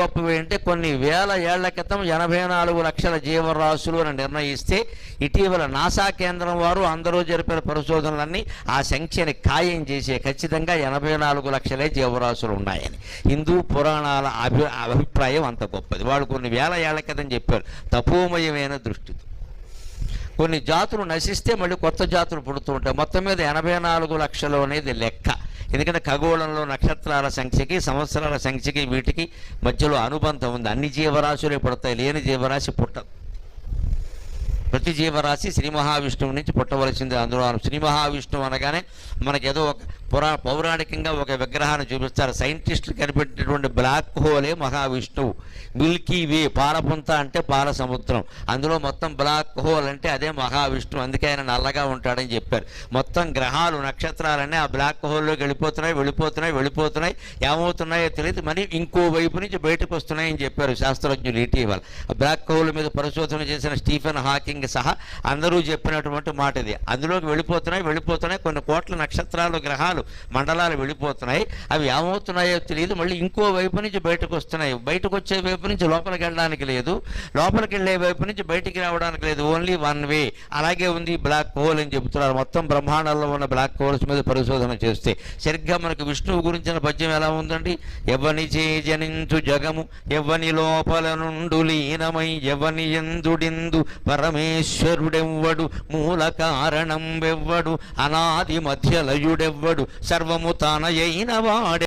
గొప్పవి అంటే కొన్ని వేల ఏళ్ళ క్రితం ఎనభై నాలుగు లక్షల జీవరాశులు అని నిర్ణయిస్తే ఇటీవల నాసా కేంద్రం వారు అందరూ జరిపిన పరిశోధనలన్నీ ఆ సంఖ్యని ఖాయం చేసే ఖచ్చితంగా ఎనభై నాలుగు లక్షలే జీవరాశులు ఉన్నాయని. హిందూ పురాణాల అభి అభిప్రాయం అంత గొప్పది. వాళ్ళు కొన్ని వేల ఏళ్ళ క్రితం చెప్పారు తపోమయమైన దృష్టితో కొన్ని జాతులు నశిస్తే మళ్ళీ కొత్త జాతులు పుడుతూ ఉంటాయి. మొత్తం మీద ఎనభై నాలుగు లక్షలు అనేది లెక్క. ఎందుకంటే ఖగోళంలో నక్షత్రాల సంఖ్యకి సంవత్సరాల సంఖ్యకి వీటికి మధ్యలో అనుబంధం ఉంది. అన్ని జీవరాశులే పుడతాయి లేని జీవరాశి పుట్టదు. ప్రతి జీవరాశి శ్రీ మహావిష్ణువు నుంచి పుట్టవలసింది అందులో. శ్రీ మహావిష్ణువు అనగానే మనకేదో ఒక పురా పౌరాణికంగా ఒక విగ్రహాన్ని చూపిస్తారు. సైంటిస్టులు కనిపెట్టినటువంటి బ్లాక్ హోలే మహావిష్ణువు మిల్కీ వే పాలపుంత అంటే పాల సముద్రం అందులో మొత్తం బ్లాక్ హోల్ అంటే అదే మహావిష్ణువు అందుకే ఆయన నల్లగా ఉంటాడని చెప్పారు. మొత్తం గ్రహాలు నక్షత్రాలన్నీ ఆ బ్లాక్ హోల్లోకి వెళ్ళిపోతున్నాయి వెళ్ళిపోతున్నాయి వెళ్ళిపోతున్నాయి. ఏమవుతున్నాయో తెలియదు. మరి ఇంకో వైపు నుంచి బయటకు వస్తున్నాయని చెప్పారు శాస్త్రజ్ఞులు ఇటీవల. బ్లాక్ హోల్ మీద పరిశోధన చేసిన స్టీఫెన్ హాకింగ్ సహా అందరూ చెప్పినటువంటి మాట ఇది అందులోకి వెళ్ళిపోతున్నాయి వెళ్ళిపోతున్నాయి. కొన్ని కోట్ల నక్షత్రాలు గ్రహాలు మండలాలు వెళ్ళిపోతున్నాయి. అవి ఏమవుతున్నాయో తెలియదు మళ్ళీ ఇంకో వైపు నుంచి బయటకు వస్తున్నాయి. బయటకు వచ్చే వైపు నుంచి లోపలికి వెళ్ళడానికి లేదు. లోపలికి వెళ్ళే వైపు నుంచి బయటికి రావడానికి లేదు. ఓన్లీ వన్ వే అలాగే ఉంది బ్లాక్ హోల్ అని చెబుతున్నారు. మొత్తం బ్రహ్మాండంలో ఉన్న బ్లాక్ హోల్స్ మీద పరిశోధన చేస్తే. సరిగ్గా మనకు విష్ణువు గురించిన పద్యం ఎలా ఉందండి? ఎవని చే జనించు జగము ఎవని లోపల నుండు లీనమై ఎవని ఎందుడిందు పరమేశ్వరుడెవ్వడు మూల కారణం వెవ్వడు అనాది మధ్యలయుడెవ్వడు సర్వము తానయైన వాడే.